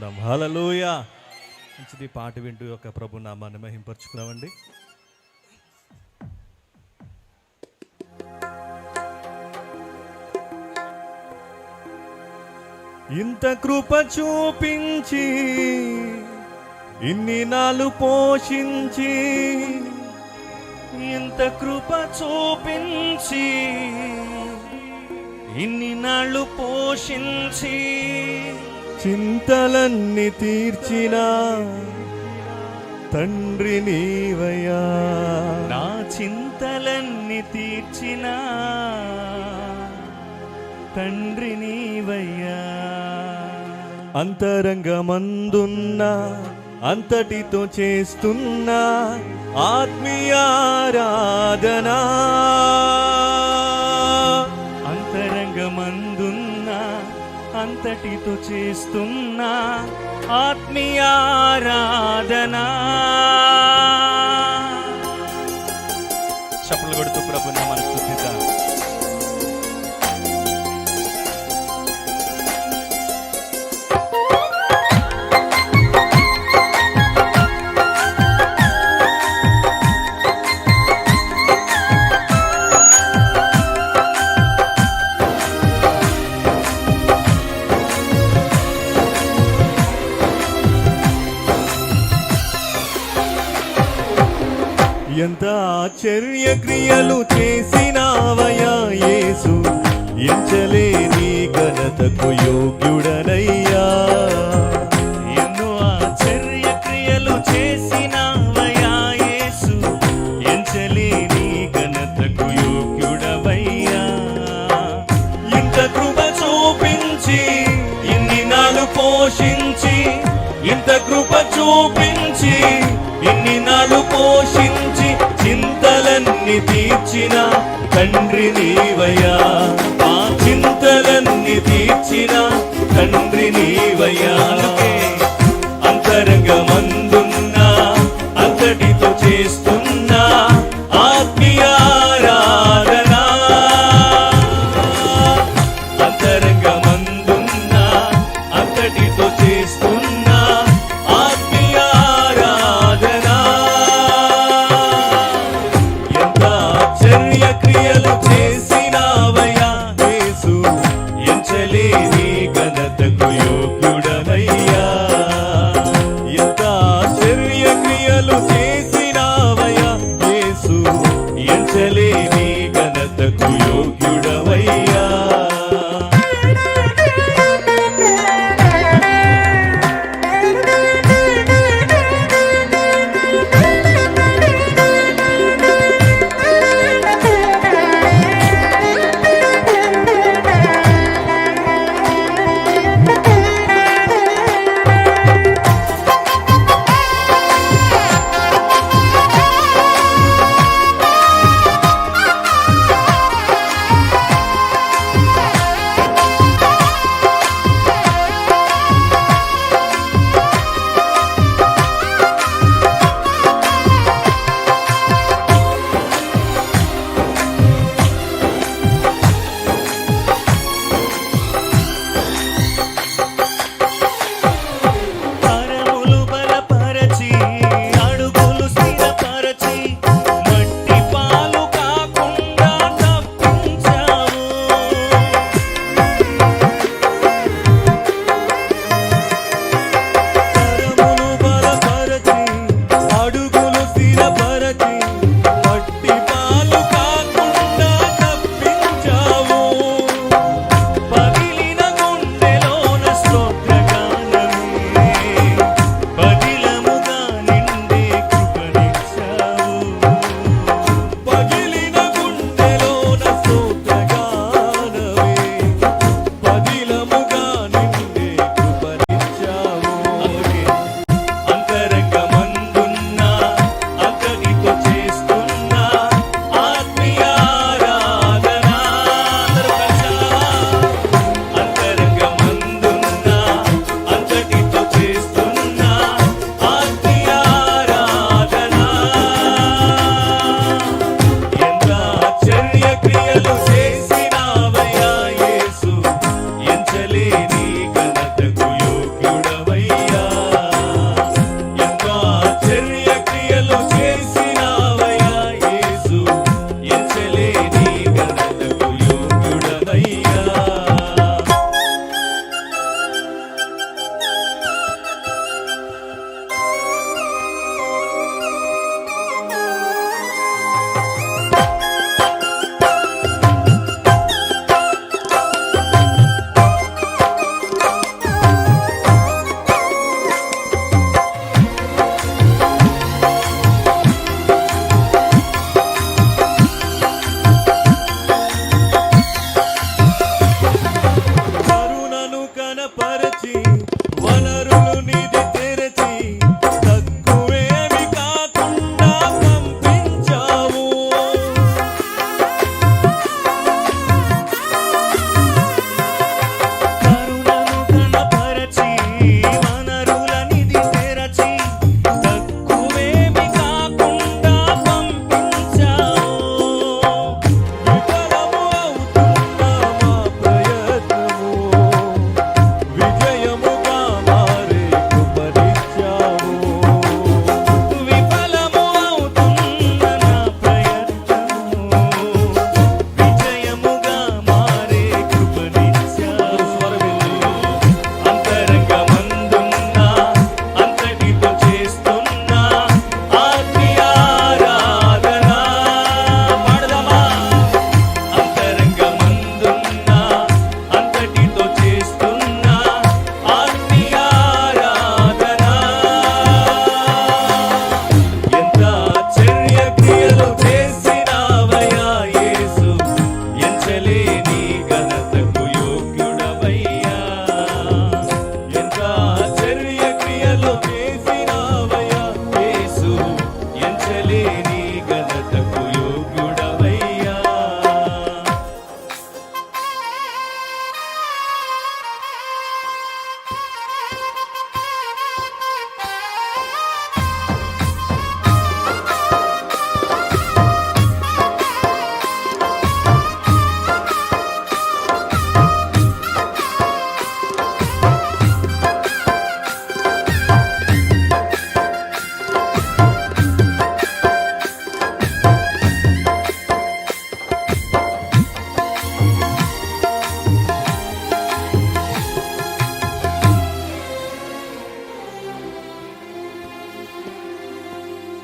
చేసుకుందాం. హలలోయ మంచిది పాట వింటూ యొక్క ప్రభు నామాన్ని మహింపరచుకున్నామండి ఇంత కృప చూపించి ఇన్ని నాలు పోషించి ఇంత కృప చూపించి ఇన్ని నాళ్ళు పోషించి చింతలన్నీ తీర్చిన తండ్రి నీవయ్యా. నా చింతలన్నీ తీర్చిన తండ్రి నీవయ్యా. అంతరంగమందున్న అంతటితో చేస్తున్న ఆత్మీయారాధనా అంతటితో చేస్తున్న ఆత్మీయారాధనా చప్పలు కొడుతూ ప్రభు మనం ఘనతకు యోగ్యుడనయ్యా. ఎన్నో ఆశ్చర్య క్రియలు చేసినవయ్యా యేసు. ఎంచలేని ఘనతకు యోగ్యుడవయ్యా. ఇంత కృప చూపించి ఇన్ని నాలు పోషించి ఇంత కృప చూపించి ఇన్ని నాలు పోషించి చింతలన్నీ తీర్చిన తండ్రి నీవయ్యా. తీర్చిన తండ్రి నీవయ్యా.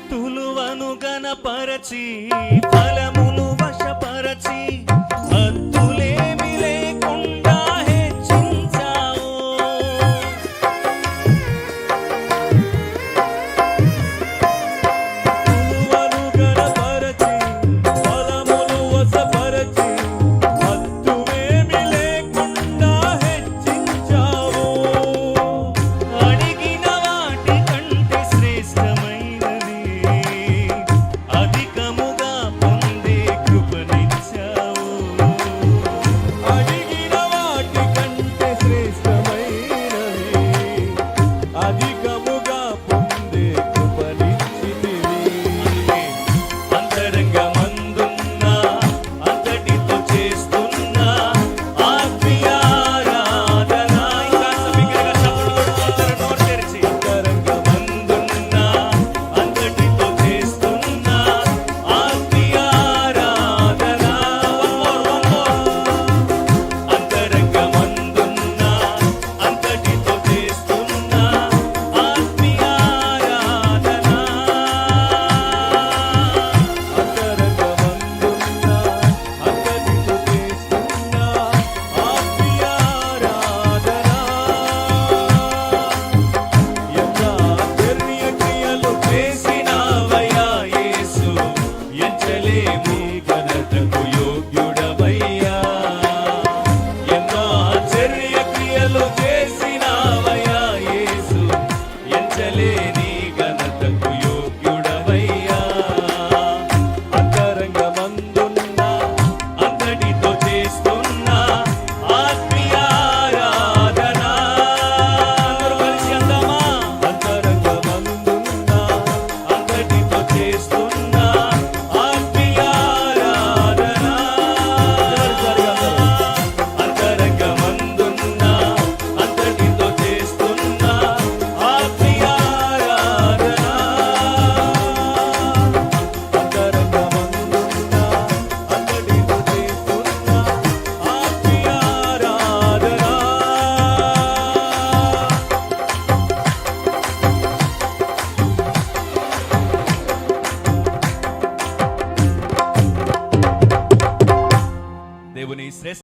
తులువను గణపరచి ఫలములు వశపరచి.